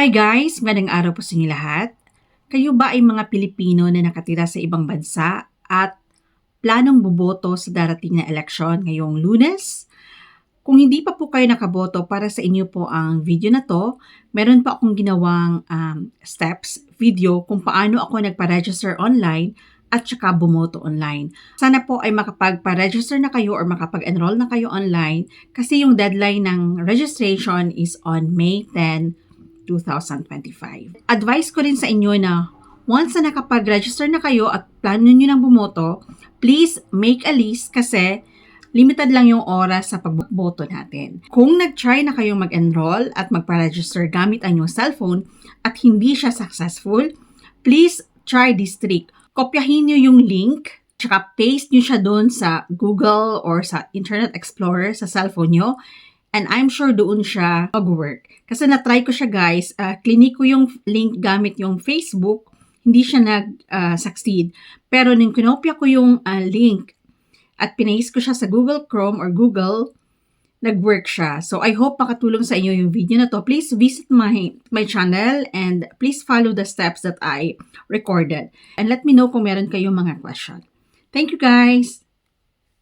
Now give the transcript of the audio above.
Hi guys! Magandang araw po sa inyo lahat. Kayo ba ay mga Pilipino na nakatira sa ibang bansa at planong boboto sa darating na eleksyon ngayong lunes? Kung hindi pa po kayo nakaboto para sa inyo po ang video na to, meron pa akong ginawang um, steps, video kung paano ako nagpa-register online at saka bumoto online. Sana po ay makapagpa-register na kayo or makapag-enroll na kayo online kasi yung deadline ng registration is on May 10, 2025. Advice ko rin sa inyo na once na nakapag-register na kayo at plano nyo nang bumoto, please make a list kasi limited lang yung oras sa pagboto natin. Kung nag-try na kayong mag-enroll at magpa-register gamit ang inyong cellphone at hindi siya successful, please try this trick. Kopyahin nyo yung link, tsaka paste nyo siya doon sa Google or sa Internet Explorer sa cellphone nyo and I'm sure doon siya mag-work. Kasi na-try ko siya guys, uh, clinic ko yung link gamit yung Facebook, hindi siya nag-succeed. Pero nung kinopya ko yung uh, link at pinaste ko siya sa Google Chrome or Google, nag-work siya. So I hope makatulong sa inyo yung video na to. Please visit my my channel and please follow the steps that I recorded. And let me know kung meron kayong mga question. Thank you guys!